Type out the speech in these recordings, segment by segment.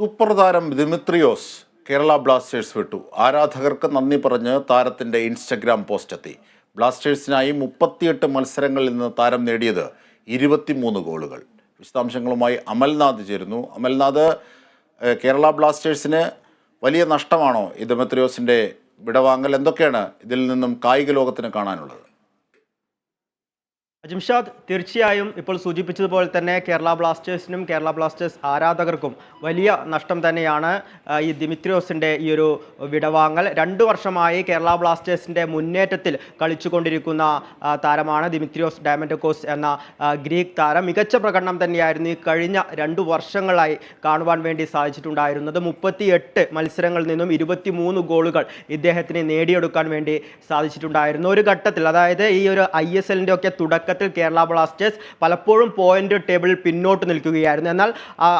Super താരം Dimitrios Kerala Blasters വിട്ടു. ആരാധകർക്ക് നന്ദി പറഞ്ഞ് താരത്തിന്റെ ഇൻസ്റ്റഗ്രാം പോസ്റ്റ് എത്തി ബ്ലാസ്റ്റേഴ്സിനായി മുപ്പത്തിയെട്ട് മത്സരങ്ങളിൽ നിന്ന് താരം നേടിയത് ഇരുപത്തിമൂന്ന് ഗോളുകൾ. വിശദാംശങ്ങളുമായി അമൽനാഥ് ചേരുന്നു. അമൽനാഥ് കേരള ബ്ലാസ്റ്റേഴ്സിന് വലിയ നഷ്ടമാണോ ഈ ദിമിത്രിയോസിന്റെ വിടവാങ്ങൽ? എന്തൊക്കെയാണ് ഇതിൽ നിന്നും കായിക ലോകത്തിന് കാണാനുള്ളത്? അജിംഷാദ് തീർച്ചയായും ഇപ്പോൾ സൂചിപ്പിച്ചതുപോലെ തന്നെ കേരള ബ്ലാസ്റ്റേഴ്സിനും കേരള ബ്ലാസ്റ്റേഴ്സ് ആരാധകർക്കും വലിയ നഷ്ടം തന്നെയാണ് ഈ ദിമിത്രിയോസിന്റെ ഈ ഒരു വിടവാങ്ങൽ. രണ്ടു വർഷമായി കേരള ബ്ലാസ്റ്റേഴ്സിന്റെ മുന്നേറ്റത്തിൽ കളിച്ചുകൊണ്ടിരിക്കുന്ന താരമാണ് ദിമിത്രിയോസ് ഡയമൻഡക്കോസ് എന്ന ഗ്രീക്ക് താരം. മികച്ച പ്രകടനം തന്നെയായിരുന്നു ഈ കഴിഞ്ഞ രണ്ടു വർഷങ്ങളായി കാണുവാൻ വേണ്ടി സാധിച്ചിട്ടുണ്ടായിരുന്നത്. മുപ്പത്തി മത്സരങ്ങളിൽ നിന്നും ഇരുപത്തി മൂന്ന് ഗോളുകൾ ഇദ്ദേഹത്തിന് നേടിയെടുക്കാൻ വേണ്ടി സാധിച്ചിട്ടുണ്ടായിരുന്നു. ഒരു ഘട്ടത്തിൽ അതായത് ഈ ഒരു ഐ എസ് എല്ലിന്റെ ഒക്കെ തുടക്കത്തിൽ കേരള ബ്ലാസ്റ്റേഴ്സ് പലപ്പോഴും പോയിന്റ് ടേബിളിൽ പിന്നോട്ട് നിൽക്കുകയായിരുന്നു. എന്നാൽ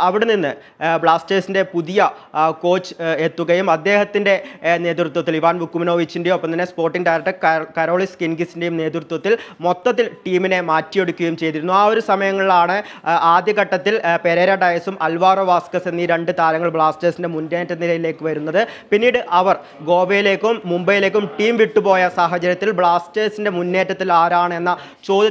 അവിടെ നിന്ന് ബ്ലാസ്റ്റേഴ്സിന്റെ പുതിയ കോച്ച് എത്തുകയും അദ്ദേഹത്തിന്റെ നേതൃത്വത്തിൽ ഇവാൻ ബുക്കുമിനോവിച്ചിന്റെയും ഒപ്പം തന്നെ സ്പോർട്ടിംഗ് ഡയറക്ടർ കര- കരോളിസ് കിൻഗിസിന്റെയും നേതൃത്വത്തിൽ മൊത്തത്തിൽ ടീമിനെ മാറ്റിയെടുക്കുകയും ചെയ്തിരുന്നു. ആ ഒരു സമയങ്ങളിലാണ് ആദ്യഘട്ടത്തിൽ പെരേര ഡയസും അൽവാറോ വാസ്കസ് എന്നീ രണ്ട് താരങ്ങൾ ബ്ലാസ്റ്റേഴ്സിന്റെ മുന്നേറ്റ നിലയിലേക്ക് വരുന്നത്. പിന്നീട് അവർ ഗോവയിലേക്കും മുംബൈയിലേക്കും ടീം വിട്ടുപോയ സാഹചര്യത്തിൽ ബ്ലാസ്റ്റേഴ്സിന്റെ മുന്നേറ്റത്തിൽ ആരാണ് എന്ന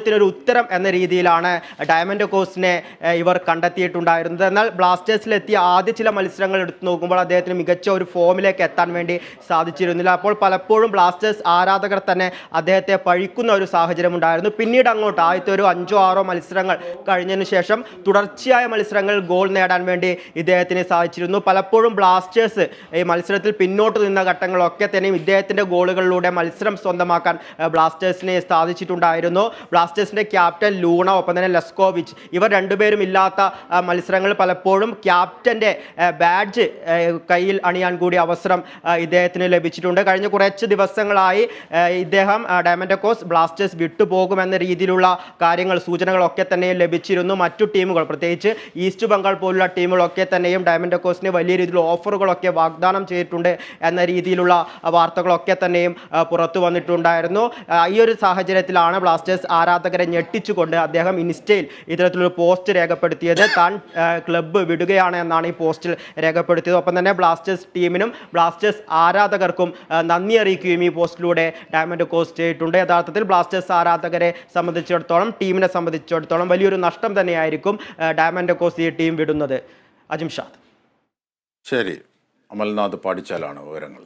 ചോദ്യത്തിനൊരു ഉത്തരം എന്ന രീതിയിലാണ് ഡയമണ്ട് കോസ്റ്റിനെ ഇവർ കണ്ടെത്തിയിട്ടുണ്ടായിരുന്നത്. എന്നാൽ ബ്ലാസ്റ്റേഴ്സിലെത്തിയ ആദ്യ ചില മത്സരങ്ങൾ എടുത്തു നോക്കുമ്പോൾ അദ്ദേഹത്തിന് മികച്ച ഒരു ഫോമിലേക്ക് എത്താൻ വേണ്ടി സാധിച്ചിരുന്നില്ല. അപ്പോൾ പലപ്പോഴും ബ്ലാസ്റ്റേഴ്സ് ആരാധകർ തന്നെ അദ്ദേഹത്തെ പഴിക്കുന്ന ഒരു സാഹചര്യം ഉണ്ടായിരുന്നു. പിന്നീട് അങ്ങോട്ട് ആദ്യത്തെ ഒരു അഞ്ചോ ആറോ മത്സരങ്ങൾ കഴിഞ്ഞതിന് ശേഷം തുടർച്ചയായ മത്സരങ്ങൾ ഗോൾ നേടാൻ വേണ്ടി ഇദ്ദേഹത്തിന് സാധിച്ചിരുന്നു. പലപ്പോഴും ബ്ലാസ്റ്റേഴ്സ് ഈ മത്സരത്തിൽ പിന്നോട്ട് നിന്ന ഘട്ടങ്ങളൊക്കെ തന്നെയും ഇദ്ദേഹത്തിന്റെ ഗോളുകളിലൂടെ മത്സരം സ്വന്തമാക്കാൻ ബ്ലാസ്റ്റേഴ്സിനെ സാധിച്ചിട്ടുണ്ടായിരുന്നു. ബ്ലാസ്റ്റേഴ്സിന്റെ ക്യാപ്റ്റൻ ലൂണ ഒപ്പം തന്നെ ലെസ്കോവിച്ച് ഇവർ രണ്ടുപേരും ഇല്ലാത്ത മത്സരങ്ങൾ പലപ്പോഴും ക്യാപ്റ്റന്റെ ബാഡ്ജ് കയ്യിൽ അണിയാൻ കൂടി അവസരം ഇദ്ദേഹത്തിന് ലഭിച്ചിട്ടുണ്ട്. കഴിഞ്ഞ കുറച്ച് ദിവസങ്ങളായി ഇദ്ദേഹം ഡയമൻഡക്കോസ് ബ്ലാസ്റ്റേഴ്സ് വിട്ടുപോകുമെന്ന രീതിയിലുള്ള കാര്യങ്ങൾ സൂചനകളൊക്കെ തന്നെ ലഭിച്ചിരുന്നു. മറ്റു ടീമുകൾ പ്രത്യേകിച്ച് ഈസ്റ്റ് ബംഗാൾ പോലുള്ള ടീമുകളൊക്കെ തന്നെയും ഡയമൻഡക്കോസിന് വലിയ രീതിയിൽ ഓഫറുകളൊക്കെ വാഗ്ദാനം ചെയ്തിട്ടുണ്ട് എന്ന രീതിയിലുള്ള വാർത്തകളൊക്കെ തന്നെയും പുറത്തു വന്നിട്ടുണ്ടായിരുന്നു. ഈ ഒരു സാഹചര്യത്തിലാണ് ബ്ലാസ്റ്റേഴ്സ് ആരാധകരെ ഞെട്ടിച്ചുകൊണ്ട് അദ്ദേഹം ഇൻസ്റ്റയിൽ ഇത്തരത്തിലൊരു പോസ്റ്റ് രേഖപ്പെടുത്തിയത് താൻ ക്ലബ്ബ് വിടുകയാണ് എന്നാണ് ഈ പോസ്റ്റിൽ രേഖപ്പെടുത്തിയത്. ഒപ്പം തന്നെ ബ്ലാസ്റ്റേഴ്സ് ടീമിനും ബ്ലാസ്റ്റേഴ്സ് ആരാധകർക്കും നന്ദി അറിയിക്കുകയും ഈ പോസ്റ്റിലൂടെ ഡയമണ്ട് കോസ്റ്റ് ചെയ്തിട്ടുണ്ട്. യഥാർത്ഥത്തിൽ ബ്ലാസ്റ്റേഴ്സ് ആരാധകരെ സംബന്ധിച്ചിടത്തോളം ടീമിനെ സംബന്ധിച്ചിടത്തോളം വലിയൊരു നഷ്ടം തന്നെയായിരിക്കും ഡയമണ്ട് കോസ് ഈ ടീം വിടുന്നത്. അജിംഷാദ് ശരി. അമൽനാഥ് പാടിച്ചാലാണ് വിവരങ്ങൾ.